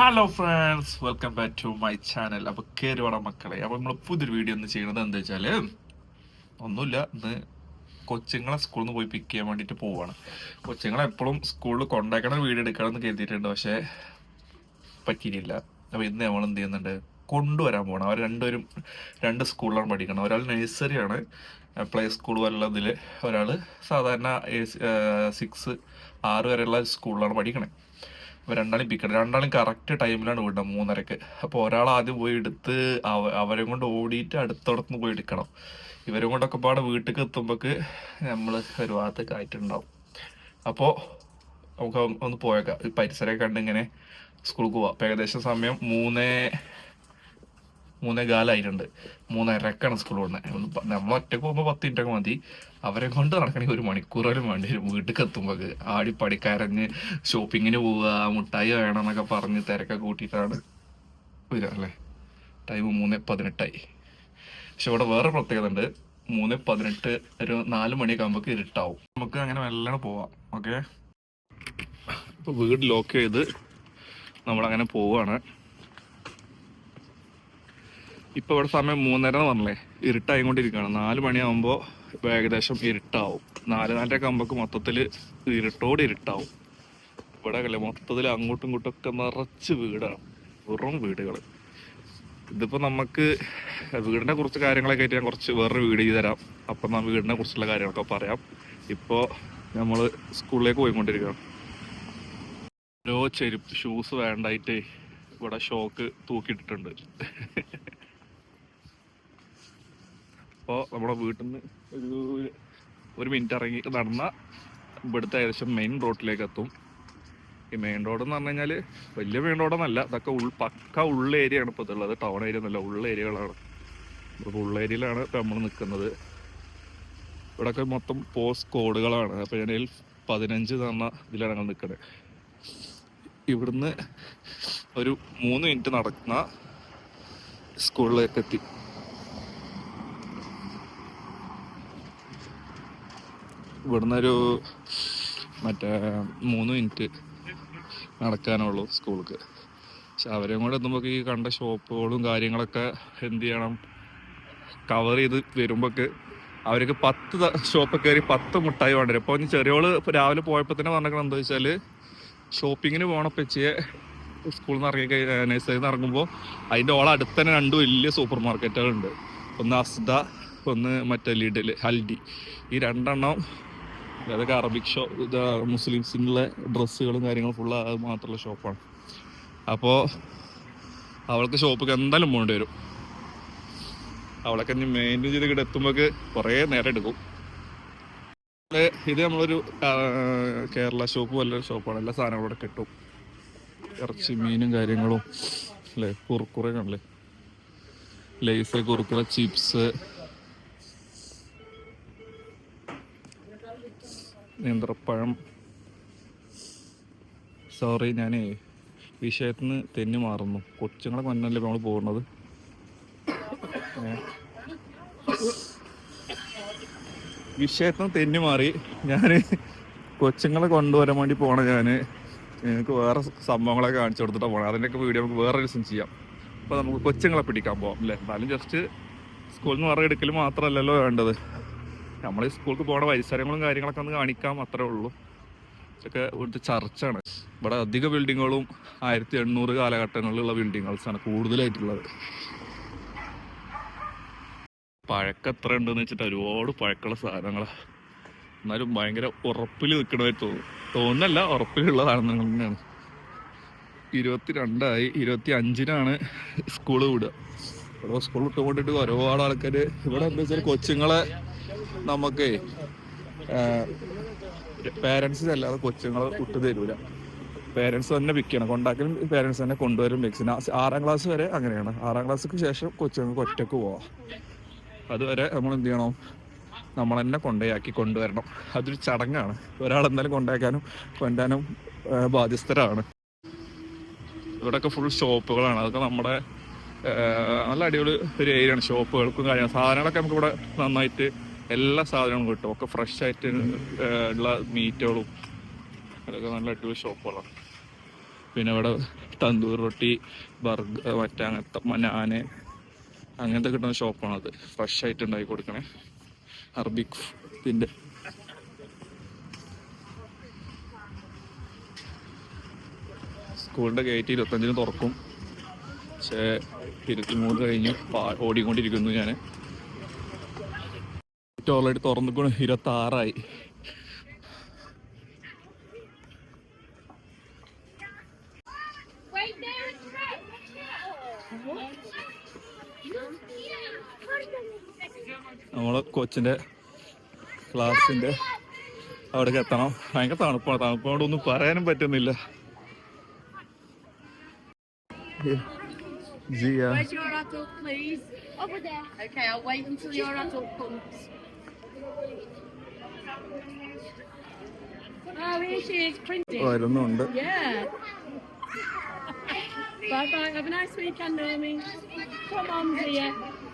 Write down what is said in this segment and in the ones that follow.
Hello friends welcome back to my channel അപ്പോൾ കയറി മക്കളെ. അപ്പോൾ നമ്മൾ പുതിയൊരു വീഡിയോ ഒന്ന് ചെയ്യണത് എന്താ വെച്ചാൽ ഒന്നുമില്ല ഇന്ന് കൊച്ചുങ്ങളെ സ്കൂളിൽ നിന്ന് പോയി പിക്ക് ചെയ്യാൻ വേണ്ടിട്ട് പോവാണ്. കൊച്ചുങ്ങളെ എപ്പോഴും സ്കൂളിൽ കൊണ്ടാക്കണ വീഡിയോ എടുക്കണം എന്ന് കരുതിയിട്ടുണ്ട്. പക്ഷേ പറ്റിയിട്ടില്ല. അപ്പോൾ ഇന്ന് നമ്മൾ എന്ത് ചെയ്യുന്നുണ്ട്? കൊണ്ടുവരാൻ പോകണം അവർ രണ്ടുപേരും രണ്ട് സ്കൂളിലാണ് പഠിക്കണം ഒരാൾ നഴ്സറിയാണ് പ്ലേ സ്കൂൾ വല്ലതിൽ ഒരാൾ സാധാരണ സിക്സ് ആറ് വരെയുള്ള സ്കൂളിലാണ് പഠിക്കണേ. അപ്പോൾ രണ്ടാളും പിക്കണം രണ്ടാളും കറക്റ്റ് ടൈമിലാണ് വിടുന്നത് മൂന്നരക്ക്. അപ്പോൾ ഒരാൾ ആദ്യം പോയി എടുത്ത് അവ അവരെ കൊണ്ട് ഓടിയിട്ട് അടുത്തടത്തുനിന്ന് പോയി എടുക്കണം. ഇവരും കൊണ്ടൊക്കെ പാടെ വീട്ടിലേക്ക് എത്തുമ്പോൾക്ക് നമ്മൾ ഒരു ഭാഗത്ത് കാറ്റുണ്ടാവും. അപ്പോൾ നമുക്ക് ഒന്ന് പോയേക്കാം. പരിസരമൊക്കെ കണ്ട് ഇങ്ങനെ സ്കൂളിൽ പോവാം. അപ്പോൾ ഏകദേശം സമയം മൂന്നേ മൂന്നേ കാലായിട്ടുണ്ട് മൂന്നരക്കാണ് സ്കൂൾ വിടുന്നത്. നമ്മൾ ഒറ്റയ്ക്ക് പോകുമ്പോൾ പത്ത് മിനിറ്റൊക്കെ മതി. അവരെ കൊണ്ട് നടക്കണമെങ്കിൽ ഒരു മണിക്കൂറോലും വേണ്ടി വരും വീട്ടിൽ എത്തുമ്പോൾ ആടി കരഞ്ഞ് ഷോപ്പിങ്ങിന് പോവുക മുട്ടായി വേണം എന്നൊക്കെ പറഞ്ഞ് തിരക്കൊക്കെ കൂട്ടിയിട്ടാണ് വരിക അല്ലേ? ടൈം മൂന്ന് പതിനെട്ടായി. പക്ഷെ ഇവിടെ വേറെ പ്രത്യേകത ഉണ്ട്. മൂന്ന് പതിനെട്ട് ഒരു നാല് മണിയൊക്കെ ആകുമ്പോൾ ഇരുട്ടാവും. നമുക്ക് അങ്ങനെ മെല്ലെ പോവാം. ഓക്കെ ഇപ്പോൾ വീട് ലോക്ക് ചെയ്ത് നമ്മളങ്ങനെ പോവാണ്. ഇപ്പൊ ഇവിടെ സമയം മൂന്നര എന്ന് പറഞ്ഞല്ലേ? ഇരുട്ടായി കൊണ്ടിരിക്കുകയാണ് നാല് മണിയാകുമ്പോൾ ഏകദേശം ഇരുട്ടാവും. നാല് നാലരയൊക്കെ ആകുമ്പോൾ മൊത്തത്തിൽ ഇരുട്ടോട് ഇരുട്ടാവും. ഇവിടെ അല്ലേ മൊത്തത്തിൽ അങ്ങോട്ടും ഇങ്ങോട്ടും ഒക്കെ നിറച്ച് വീടാണ്. വെറും വീടുകൾ ഇതിപ്പോ നമുക്ക് വീടിനെ കുറിച്ച് കാര്യങ്ങളൊക്കെ ആയിട്ട് ഞാൻ കുറച്ച് വേറൊരു വീട് ചെയ്ത് തരാം. അപ്പം നാം വീടിനെ കുറിച്ചുള്ള കാര്യങ്ങളൊക്കെ പറയാം. ഇപ്പോൾ നമ്മൾ സ്കൂളിലേക്ക് പോയിക്കൊണ്ടിരിക്കുകയാണ്. ഓരോ ചെരുപ്പ് ഷൂസ് വേണ്ടായിട്ട് ഇവിടെ ഷോക്ക് തൂക്കിയിട്ടിട്ടുണ്ട്. അപ്പോൾ നമ്മുടെ വീട്ടിൽ നിന്ന് ഒരു ഒരു മിനിറ്റ് ഇറങ്ങി നടന്ന ഇവിടുത്തെ ഏകദേശം മെയിൻ റോഡിലേക്ക് എത്തും ഈ മെയിൻ റോഡ് എന്ന് പറഞ്ഞു കഴിഞ്ഞാൽ വലിയ മെയിൻ റോഡൊന്നല്ല ഇതൊക്കെ ഉൾ പക്ക ഉള്ള ഏരിയയാണ് ഇപ്പോൾ ഇതുള്ളത്. ടൗൺ ഏരിയ ഒന്നല്ല ഉള്ള ഏരിയകളാണ് ഇപ്പോൾ ഉള്ള ഏരിയയിലാണ് ഇപ്പോൾ നമ്മൾ നിൽക്കുന്നത് ഇവിടെയൊക്കെ മൊത്തം പോസ്റ്റ് കോഡുകളാണ് അപ്പോൾ ഞാൻ പതിനഞ്ച് പറഞ്ഞ ഇതിലാണ് ഞങ്ങൾ നിൽക്കുന്നത് ഇവിടുന്ന് ഒരു മൂന്ന് മിനിറ്റ് നടക്കുന്ന സ്കൂളിലേക്ക് എത്തി ഇവിടുന്ന് ഒരു മറ്റേ മൂന്ന് മിനിറ്റ് നടക്കാനുള്ളൂ സ്കൂൾക്ക്. പക്ഷെ അവരെയും കൂടെ എത്തുമ്പോൾ ഈ കണ്ട ഷോപ്പുകളും കാര്യങ്ങളൊക്കെ എന്ത് ചെയ്യണം? കവർ ചെയ്ത് വരുമ്പോക്ക് അവർക്ക് പത്ത് ഷോപ്പ് കയറി പത്ത് മുട്ടായി വേണ്ടത് അപ്പോൾ ചെറിയോൾ രാവിലെ പോയപ്പോൾ തന്നെ പറഞ്ഞേക്കണം എന്താ വെച്ചാൽ ഷോപ്പിങ്ങിന് പോണ പെച്ചിയെ സ്കൂളിൽ നിന്ന് ഇറങ്ങി നഴ്സറിയിൽ നിന്ന് ഇറങ്ങുമ്പോൾ അതിന്റെ ഓളെ അടുത്ത് തന്നെ രണ്ട് വലിയ സൂപ്പർ മാർക്കറ്റുകളുണ്ട് ഒന്ന് അസ്ദ ഒന്ന് മറ്റേ ലിഡിൽ ഹൽഡി ഈ രണ്ടെണ്ണം അതൊക്കെ അറബിക് ഷോ മുസ്ലിംസിനുള്ള ഡ്രസ്സുകളും കാര്യങ്ങളും ഫുള്ള് അത് മാത്രമുള്ള ഷോപ്പാണ് അപ്പോൾ അവൾക്ക് ഷോപ്പിൽ എന്തായാലും പോകേണ്ടി വരും. അവളൊക്കെ ഇനി മെയിന്റെയിൻ ചെയ്ത് ഇവിടെ എത്തുമ്പോൾക്ക് കുറേ നേരം എടുക്കും. ഇത് നമ്മളൊരു കേരള ഷോപ്പ് വല്ലൊരു ഷോപ്പാണ് എല്ലാ സാധനങ്ങളും ഇവിടെ കിട്ടും. ഇറച്ചി മീനും കാര്യങ്ങളും അല്ലേ കുറുക്കുറയൊക്കെ കാണില്ലേ ലേസ് കുറുക്കുറ ചിപ്സ് നേന്ത്രപ്പഴം. സോറി ഞാനേ വിഷയത്തിൽ നിന്ന് തെന്നി മാറുന്നു. കൊച്ചുങ്ങളെ കൊന്നല്ലേ നമ്മൾ പോകുന്നത്. വിഷയത്തിൽ നിന്ന് തെന്നി മാറി. ഞാൻ കൊച്ചുങ്ങളെ കൊണ്ടുവരാൻ വേണ്ടി പോണ ഞാൻ നിങ്ങൾക്ക് വേറെ സംഭവങ്ങളൊക്കെ കാണിച്ചു കൊടുത്തിട്ടാണ് പോകണം അതിന്റെയൊക്കെ വീഡിയോ നമുക്ക് വേറെ ദിവസം ചെയ്യാം. അപ്പോൾ നമുക്ക് കൊച്ചുങ്ങളെ പിടിക്കാൻ പോകാം അല്ലേ? എന്നാലും ജസ്റ്റ് സ്കൂളിൽ നിന്ന് വേറെ എടുക്കൽ മാത്രമല്ലല്ലോ വേണ്ടത്. നമ്മൾ ഈ സ്കൂൾക്ക് പോണ പരിസരങ്ങളും കാര്യങ്ങളൊക്കെ ഒന്ന് കാണിക്കാം അത്രേ ഉള്ളൂ. ഇതൊക്കെ ഇവിടുത്തെ ചർച്ചാണ്. ഇവിടെ അധിക ബിൽഡിങ്ങുകളും ആയിരത്തി എണ്ണൂറ് കാലഘട്ടങ്ങളിലുള്ള ബിൽഡിങ്ങുകൾസാണ് കൂടുതലായിട്ടുള്ളത്. പഴക്കം എത്ര ഉണ്ടെന്ന് വെച്ചിട്ട് ഒരുപാട് പഴക്കമുള്ള സാധനങ്ങളാണ് എന്നാലും ഭയങ്കര ഉറപ്പിൽ നിൽക്കണമായി തോന്നും തോന്നല്ല ഉറപ്പിലുള്ള സാധനങ്ങൾ തന്നെയാണ്. ഇരുപത്തി രണ്ടായി ഇരുപത്തി അഞ്ചിനാണ് സ്കൂൾ വിടുക. ഇവിടെ സ്കൂൾ വിട്ടുകൊണ്ടിട്ട് ഒരുപാട് ആൾക്കാർ ഇവിടെ എന്താ വെച്ചാൽ കൊച്ചുങ്ങളെ നമുക്ക് പേരൻസ് അല്ലാതെ കൊച്ചുങ്ങളെ വിട്ടു തരൂല. പേരൻസ് തന്നെ വിൽക്കണം കൊണ്ടാക്കലും പേരൻസ് തന്നെ കൊണ്ടുവരും മിക്സിന് ആറാം ക്ലാസ് വരെ അങ്ങനെയാണ്. ആറാം ക്ലാസ്സിക്ക് ശേഷം കൊച്ചുങ്ങൾക്ക് ഒറ്റയ്ക്ക് പോവാം. അതുവരെ നമ്മൾ എന്ത് ചെയ്യണം? നമ്മൾ തന്നെ കൊണ്ടുപോയാക്കി കൊണ്ടുവരണം. അതൊരു ചടങ്ങാണ്. ഒരാൾ എന്തായാലും കൊണ്ടാക്കാനും കൊണ്ടാനും ബാധ്യസ്ഥരാണ്. ഇവിടെയൊക്കെ ഫുൾ ഷോപ്പുകളാണ് അതൊക്കെ നമ്മുടെ നല്ല അടിപൊളി ഒരു ഏരിയ ആണ്. ഷോപ്പുകൾക്കും കാര്യങ്ങളും. സാധനങ്ങളൊക്കെ നമുക്ക് ഇവിടെ നന്നായിട്ട് എല്ലാ സാധനങ്ങളും കിട്ടും. ഒക്കെ ഫ്രഷ് ആയിട്ട് ഉള്ള മീറ്റുകളും അതൊക്കെ നല്ല അടിപൊളി ഷോപ്പുകളാണ്. പിന്നെ ഇവിടെ തന്തൂർ റൊട്ടി ബർഗർ മറ്റേ അങ്ങനത്തെ നാന് അങ്ങനത്തെ കിട്ടുന്ന ഷോപ്പാണത് ഫ്രഷ് ആയിട്ട് ഉണ്ടാക്കി കൊടുക്കണേ. അറബിക് ഇതിന്റെ സ്കൂളിന്റെ ഗേറ്റ് ഇരുപത്തഞ്ചിന് തുറക്കും. പക്ഷേ ഇരുപത്തിമൂന്ന് കഴിഞ്ഞ് ഓടിക്കൊണ്ടിരിക്കുന്നു ഞാൻ ഓൾറെഡി തുറന്നിക്കണം ഇരുപത്തി ആറായി നമ്മൾ കൊച്ചിന്റെ ക്ലാസ്സിന്റെ അവിടേക്ക് എത്തണം ഭയങ്കര തണുപ്പാണ് തണുപ്പോണ്ട് ഒന്നും പറയാനും പറ്റുന്നില്ല Jiya Where's your adult, please? Over there. Okay, I'll wait until your adult comes. Oh, here she is, printing. വരുന്നുണ്ട് Yeah. bye bye. Have a nice weekend, Naomi. Come on, dear.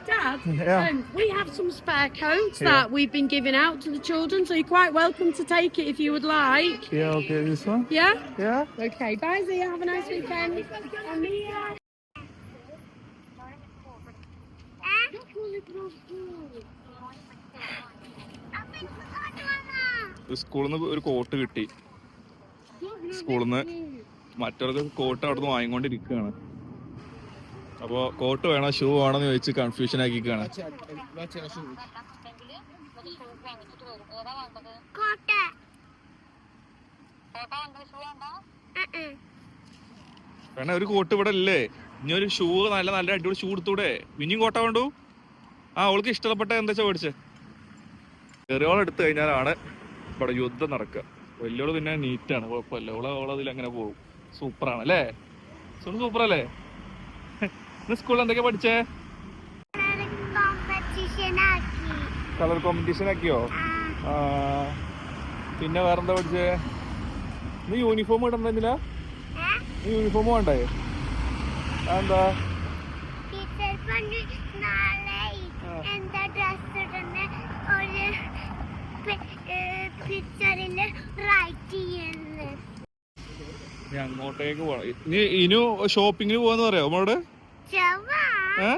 Dad, Yeah. um, we have some spare coats Yeah. that we've been giving out to the children, so you're quite welcome to take it if you would like. Yeah, okay, this one? Yeah? Yeah. Okay, bye, Zia. Have a nice weekend. Amia. സ്കൂളിൽ നിന്ന് ഒരു coat കിട്ടി. സ്കൂളിൽ നിന്ന് മറ്റവർക്ക് coat അവിടെ നിന്ന് വാങ്ങിക്കൊണ്ടിരിക്കുകയാണ്. അപ്പോൾ coat വേണോ ഷൂ വേണോ എന്ന് ചോദിച്ച് കൺഫ്യൂഷൻ ആക്കിക്കാണ് വേണ ഒരു കോട്ട് ഇവിടെ ഇല്ലേ? ഇനി ഒരു ഷൂ നല്ല നല്ല അടിപൊളി ഷൂ എടുത്തൂടെ? ഇനിയും കോട്ട വേണ്ടു? ആ അവൾക്ക് ഇഷ്ടപ്പെട്ട എന്താ മേടിച്ചേ? ചെറിയോളം എടുത്തു കഴിഞ്ഞാലാണ് ഇവിടെ യുദ്ധം നടക്കുക. വലിയോൾ പിന്നെ നീറ്റാണ് കുഴപ്പമില്ല. ഓളെ ഓളതിൽ അങ്ങനെ പോകും. സൂപ്പറാണ് അല്ലേ? സുണു സൂപ്പർ അല്ലേ? സ്കൂളിൽ എന്തൊക്കെ പഠിച്ചേ? കളർ കോമ്പറ്റീഷൻ ആക്കിയോ? പിന്നെ വേറെന്താ പഠിച്ചേ? നീ യൂണിഫോം ഇടണ്ടെന്നില്ല നീ യൂണിഫോം വേണ്ടേ? എന്താ ടീച്ചർ പറഞ്ഞു നാളെ ആ. എന്താ ഡ്രസ് ഇടുന്ന ഒരു പിക്ചറിൽ റൈറ്റ് ചെയ്യുന്നത് നീ പോകണം ഇനി ഇനു ഷോപ്പിങ്ങിന് പോവാന്ന് പറയാം നമ്മളോട് ഏ?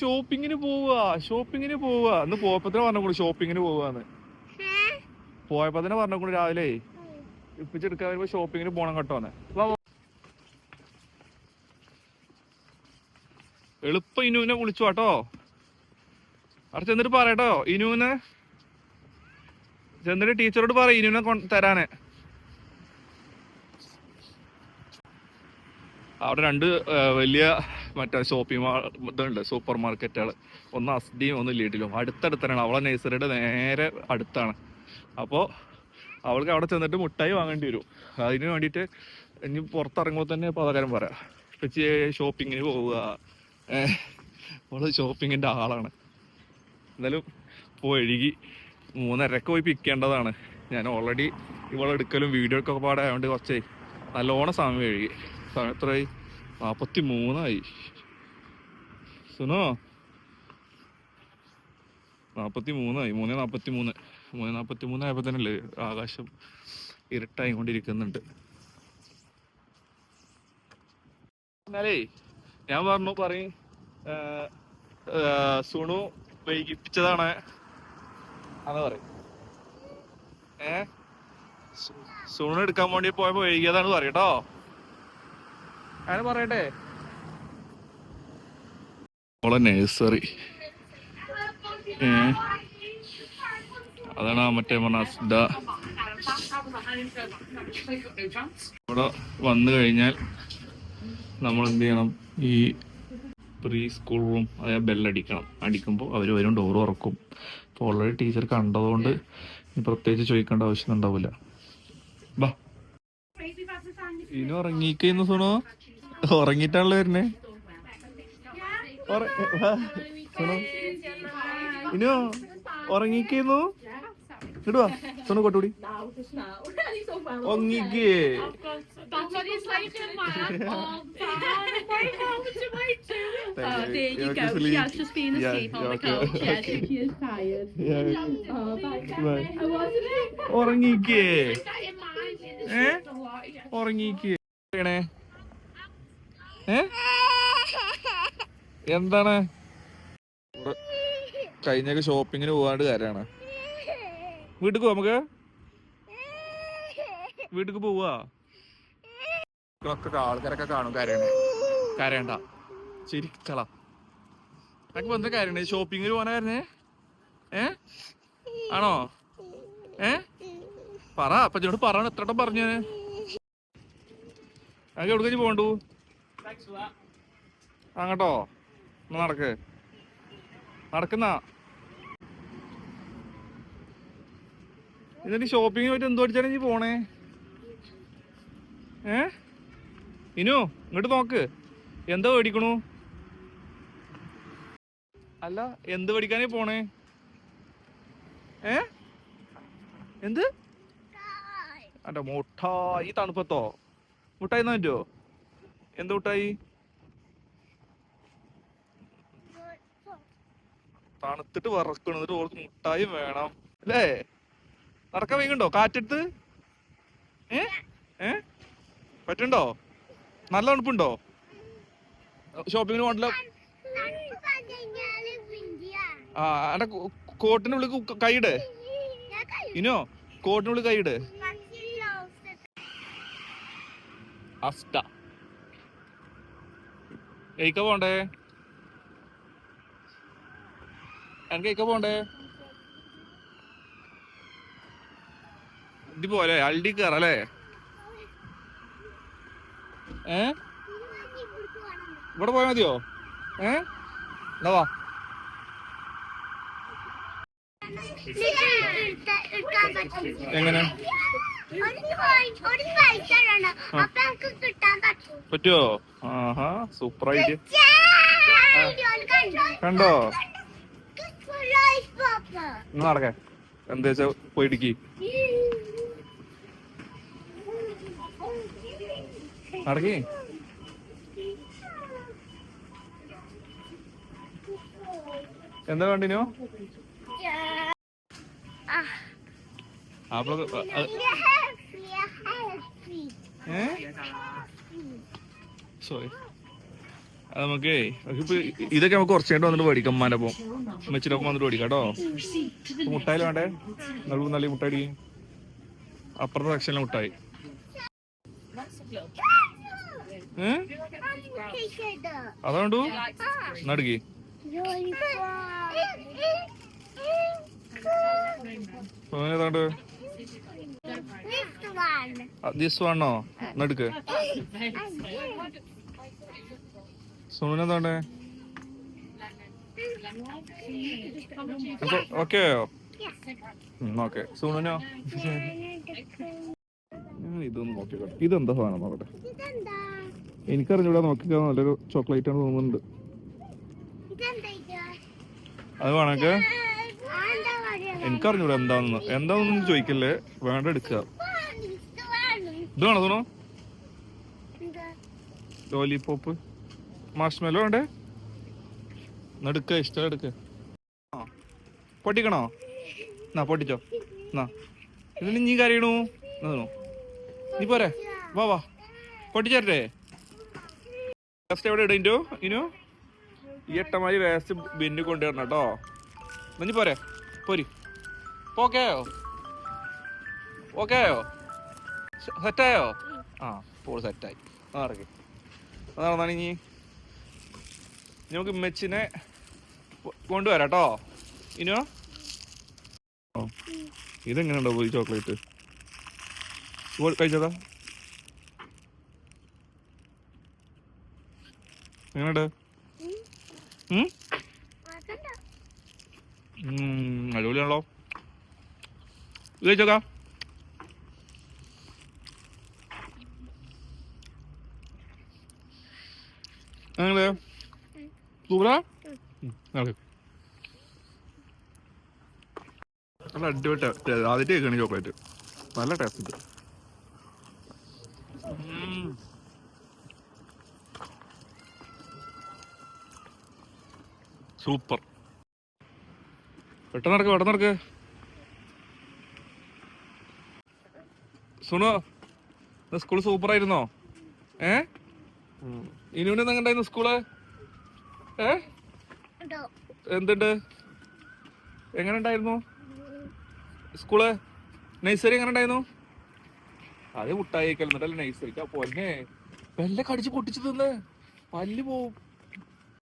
ഷോപ്പിങ്ങിന് പോവാ. ഷോപ്പിങ്ങിന് പോവാ. ഇന്ന് തന്നെ പറഞ്ഞോളൂ ഷോപ്പിങ്ങിന് പോവാന്ന്. പോയപ്പോ തന്നെ പറഞ്ഞോളൂ രാവിലെ. ഇപ്പിച്ചെടുക്കാൻ വരുമ്പോ ഷോപ്പിങ്ങിന് പോണം കേട്ടോന്ന്. എളുപ്പം ഇനുവിനെ വിളിച്ചു കേട്ടോ അവിടെ ചെന്നിട്ട് പറയട്ടോ ഇനുവിനെ. ചെന്നിട്ട് ടീച്ചറോട് പറ ഇനുവിനെ തരാന്. അവിടെ രണ്ട് വലിയ മറ്റേ ഷോപ്പിംഗ് മാൾ ഇതുണ്ട് സൂപ്പർ മാർക്കറ്റുകൾ ഒന്ന് അസ്ഡിയും ഒന്ന് ലീഡിലും അടുത്തടുത്താണ് അവളെ നഴ്സറിയുടെ നേരെ അടുത്താണ്. അപ്പോൾ അവൾക്ക് അവിടെ ചെന്നിട്ട് മുട്ടായി വാങ്ങേണ്ടി വരും. അതിന് വേണ്ടിയിട്ട് ഇനി പുറത്തിറങ്ങുമ്പോൾ തന്നെ പലകാരം പറയാം ഇപ്പച്ചി ഷോപ്പിങ്ങിന് പോവുക. അവൾ ഷോപ്പിങ്ങിന്റെ ആളാണ്. എന്തായാലും പോയി എഴുകി മൂന്നരക്ക് പോയി പിക്കേണ്ടതാണ് ഞാൻ ഓൾറെഡി ഇവളെടുക്കലും വീഡിയോ ഒക്കെ പാടായതുകൊണ്ട് കുറച്ചേ നല്ലോണം സമയം എഴുകി. സമയം എത്രയായി നാപ്പത്തി മൂന്നായി സുനോ? നാപ്പത്തി മൂന്നായി മൂന്ന് നാപ്പത്തി മൂന്ന് മൂന്ന് നാപ്പത്തി മൂന്ന് ആയപ്പോ തന്നെ ആകാശം ഇരുട്ടായി കൊണ്ടിരിക്കുന്നുണ്ട് എന്നാലേ ഞാൻ പറഞ്ഞു പറയും സുണു വൈകിപ്പിച്ചതാണ് അന്ന് പറയും. ഏ? സുണു എടുക്കാൻ വേണ്ടി പോയപ്പോ വൈകിയതാണ് പറയട്ടോ അങ്ങനെ പറയട്ടെ. ഏ? അതാണ് മറ്റേ അസ്ഡ ഇവിടെ വന്നു കഴിഞ്ഞാൽ നമ്മൾ എന്ത് ചെയ്യണം? ഈ പ്രീ സ്കൂൾ റൂം അതായത് ബെല്ലടിക്കണം അടിക്കുമ്പോൾ അവർ വരും ഡോർ തുറക്കും. അപ്പോൾ ഓൾറെഡി ടീച്ചർ കണ്ടതുകൊണ്ട് പ്രത്യേകിച്ച് ചോദിക്കേണ്ട ആവശ്യം ഉണ്ടാവില്ല. ഇനി ഉറങ്ങിക്കുന്നു സുണോ ഉറങ്ങിയിട്ടാണല്ലോ വരുന്നേ. ഇനു ഉറങ്ങിക്കുന്നു ഇങ്ങോട്ട് വാ Sonu കൊട്ടുകൂടി Now, just now. He's so well. ഒങ്ങിക്കേ That's what he's like in man all time. Why home to my too? Oh, there you go. She has just been Yeah, asleep on yeah, the couch. okay. Yeah, she, she is tired. Oh, bye. Bye. I wasn't it? ഉറങ്ങിക്കേ That in mind. It's Eh? just a lot. Yeah. ഉറങ്ങിക്കേ ഏ എന്താണ്? കഴിഞ്ഞൊക്കെ ഷോപ്പിങ്ങിന് പോകാണ്ട് കാര്യമാണ്. വീട്ടിൽ പോവാ നമുക്ക്? വീട്ടിൽ പോവാ? ഒക്കെ ആൾക്കാരൊക്കെ കാണും കരയണേ കരയണ്ട. ചിരിക്കള എനിക്ക് എന്താ കാര്യണേ ഷോപ്പിങ്ങിന് പോകാനായിരുന്നേ ഏ? ആണോ? ഏ? പറ. അപ്പച്ചനോട് പറയണം എത്ര വട്ടം പറഞ്ഞു ഞാൻ അങ്ങ് എവിടെ കഴിഞ്ഞ് പോണ്ടു അങ്ങട്ടോ ഒന്ന് നടക്ക്. നടക്കുന്ന. എന്നിട്ട് ഷോപ്പിംഗ് പോയിട്ട് എന്തോ അടിച്ചാലും നീ പോണേ? ഏ? ഇനു ഇങ്ങോട്ട് നോക്ക്. എന്താ മേടിക്കണു അല്ല എന്ത് മേടിക്കാനേ പോണേ? ഏ? എന്ത്? അല്ല മുട്ട ഈ തണുപ്പത്തോ? മുട്ടായി പറ്റുമോ എന്ത് മുട്ടായി തണുത്തിട്ട് വറക്കണം. എന്നിട്ട് ഓർക്ക് മുട്ടായി വേണം. അല്ലേ? നടക്കാൻ വൈകുണ്ടോ കാറ്റെടുത്ത്? ഏ? ഏ? പറ്റുണ്ടോ നല്ല തണുപ്പുണ്ടോ? ഷോപ്പിങ്ങിന് പോകണ്ടല്ലോ ആ എന്റെ കോട്ടിനുള്ളിൽ കൈയിട്. ഇനോ കോട്ടിനുള്ളിൽ കൈയിട്. അസ്റ്റ എയ്ക്ക പോണ്ടേ? എനിക്ക് എയ്ക്ക പോണ്ടേ? ഇത് പോലെ അൾഡി കയറല്ലേ ഏ? ഇവിടെ പോയാൽ മതിയോ? ഏ? എന്നാ വാ. എങ്ങനെ? പറ്റുമോ? ആഹാ സൂപ്പർ ആയിട്ട് കണ്ടോ? Papa. നടക്കേ. എന്താ വെച്ചാ പോയിടിക്ക് നടക്കേ. എന്താ കണ്ടിനോ? ഏ? സോറി അത് നമുക്കേ ഇതൊക്കെ നമുക്ക് കുറച്ച് കഴിഞ്ഞിട്ട് വന്നിട്ട് മേടിക്കാം അമ്മാന്റെ ഒപ്പം. അമ്മച്ചിയുടെ ഒപ്പം വന്നിട്ട് പഠിക്കാം കേട്ടോ. മുട്ടായി വേണ്ടേ? നല്ല നല്ല മുട്ടായി അപ്പുറത്തെ സെക്ഷനിലെ മുട്ടായി. അതുകൊണ്ടു നടുക്കി ഏതാണ്ട്. ദിസ് വേണോ നടുക്ക് സുമനെന്താണ്ട് ഓക്കെ ഓക്കെ സുമനോ? ഇതൊന്ന് നോക്കിക്കോട്ടെ. ഇതെന്താ സാധനം നോക്കട്ടെ? എനിക്കറിഞ്ഞൂടാ നോക്കിക്കാൻ നല്ലൊരു ചോക്ലേറ്റ് ആണ് തോന്നുന്നുണ്ട് അത് വേണമെങ്കിൽ എനിക്കറിഞ്ഞൂടാ എന്താണെന്ന് എന്താണെന്നൊന്നും ചോദിക്കല്ലേ? വേണ്ട എടുക്കുക ഇതാണോ തോണോ ലോലിപോപ്പ്. മാഷ്മെല്ലോ വേണ്ടേ? എന്നെടുക്ക ഇഷ്ടം എടുക്ക. പൊട്ടിക്കണോ? എന്നാ പൊട്ടിച്ചോ. എന്നാ. ഇതിന് നീ കരയണു. എന്നോ നീ പോരെ. വാ വാ. പൊട്ടിച്ചേരട്ടെ. വേസ്റ്റ് എവിടെ ഇടോ ഇനു? ഈ എട്ടമാരി വേസ്റ്റ് ബിന്നിൽ കൊണ്ടുവരണം കേട്ടോ. നീ പോരെ. പോരി. ഓക്കെയോ ഓക്കെയോ സെറ്റായോ? ആ പോൾ സെറ്റായി ആ ഇറക്കി അതാണ് ഇനി. നമുക്ക് മെച്ചിനെ കൊണ്ടുവരാം കേട്ടോ ഇനോ ഓ ഇതെങ്ങനെയുണ്ടോ പോയി ചോക്ലേറ്റ്? കഴിച്ചതാ? എങ്ങനെയുണ്ട്? അടിപൊളിയാണല്ലോ. കഴിച്ചോക്കാം എങ്ങനെ സൂപ്പറാ നല്ല അടിപൊളി ആദ്യത്തെ കേൾക്കണ ചോക്ലേറ്റ് നല്ല ടേസ്റ്റ് ഉണ്ട്. സൂപ്പർ പെട്ടെന്ന് നടക്ക് പെട്ടെന്ന് നടക്ക്. സുണു സ്കൂൾ സൂപ്പർ ആയിരുന്നോ? ഏ? ഇനുവിന് എങ്ങണ്ടായിരുന്നു സ്കൂൾ ഏ? എന്തുണ്ട്? എങ്ങനെ ഉണ്ടായിരുന്നു? സ്കൂൾ നഴ്സറി എങ്ങനെ ഉണ്ടായിരുന്നു? അത് മുട്ടായി എന്നിട്ടല്ലേ നഴ്സറിക്ക് പൊന്നെ. വെല്ല കടിച്ച് പൊട്ടിച്ചു തിന്ന് പല്ല് പോവും.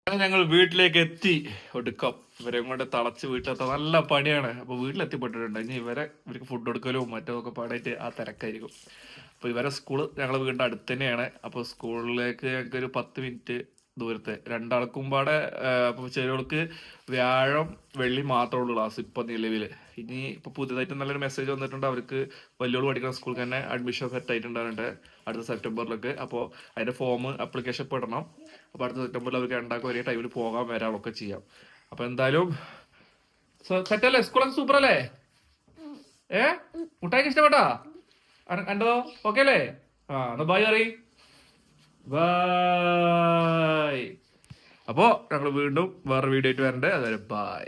ഞങ്ങൾ വീട്ടിലേക്ക് എത്തി. ഒടുക്കം ഇവരെ കൊണ്ട് തളച്ച് വീട്ടിലെത്താൻ നല്ല പണിയാണ്. അപ്പൊ വീട്ടിലെത്തിപ്പെട്ടിട്ടുണ്ട്. ഇനി ഇവരെ ഇവർക്ക് ഫുഡ് കൊടുക്കലും മറ്റൊക്കെ പാടായിട്ട് ആ തിരക്കായിരിക്കും. അപ്പൊ ഇവരെ സ്കൂൾ ഞങ്ങളെ വീടിന്റെ അടുത്ത് തന്നെയാണ്. അപ്പൊ സ്കൂളിലേക്ക് ഞങ്ങൾക്ക് ഒരു പത്ത് മിനിറ്റ് ദൂരത്തെ. രണ്ടാൾക്കും പാടെ അപ്പൊ ചെറിയവൾക്ക് വ്യാഴം വെള്ളി മാത്രമേ ഉള്ളൂ ക്ലാസ് ഇപ്പൊ നിലവിൽ. ഇനി ഇപ്പൊ പുതിയതായിട്ട് നല്ലൊരു മെസ്സേജ് വന്നിട്ടുണ്ട്. അവർക്ക് വലിയോട് പഠിക്കുന്ന സ്കൂളിൽ തന്നെ അഡ്മിഷൻ സെറ്റ് ആയിട്ടുണ്ടാവുന്നുണ്ട് അടുത്ത സെപ്റ്റംബറിലൊക്കെ. അപ്പോൾ അതിന്റെ ഫോം അപ്ലിക്കേഷൻ പെടണം. അപ്പോൾ അടുത്ത സെപ്റ്റംബറിൽ അവർക്ക് രണ്ടാൾക്കും ഒരേ ടൈമിൽ പോകാൻ വരാനൊക്കെ ചെയ്യാം. അപ്പൊ എന്തായാലും സെറ്റ് അല്ലേ? സ്കൂളൊക്കെ സൂപ്പർ അല്ലേ? ഏ? മുട്ടായിക്ക് ഇഷ്ടപ്പെട്ടാ? എന്റെതോ ഓക്കെ അല്ലേ? ആ എന്നാ ബൈ അറി ബൈ അപ്പോൾ ഞങ്ങൾ വീണ്ടും വേറെ വീഡിയോ ആയിട്ട് വരണ്ടേ. അതുവരെ ബൈ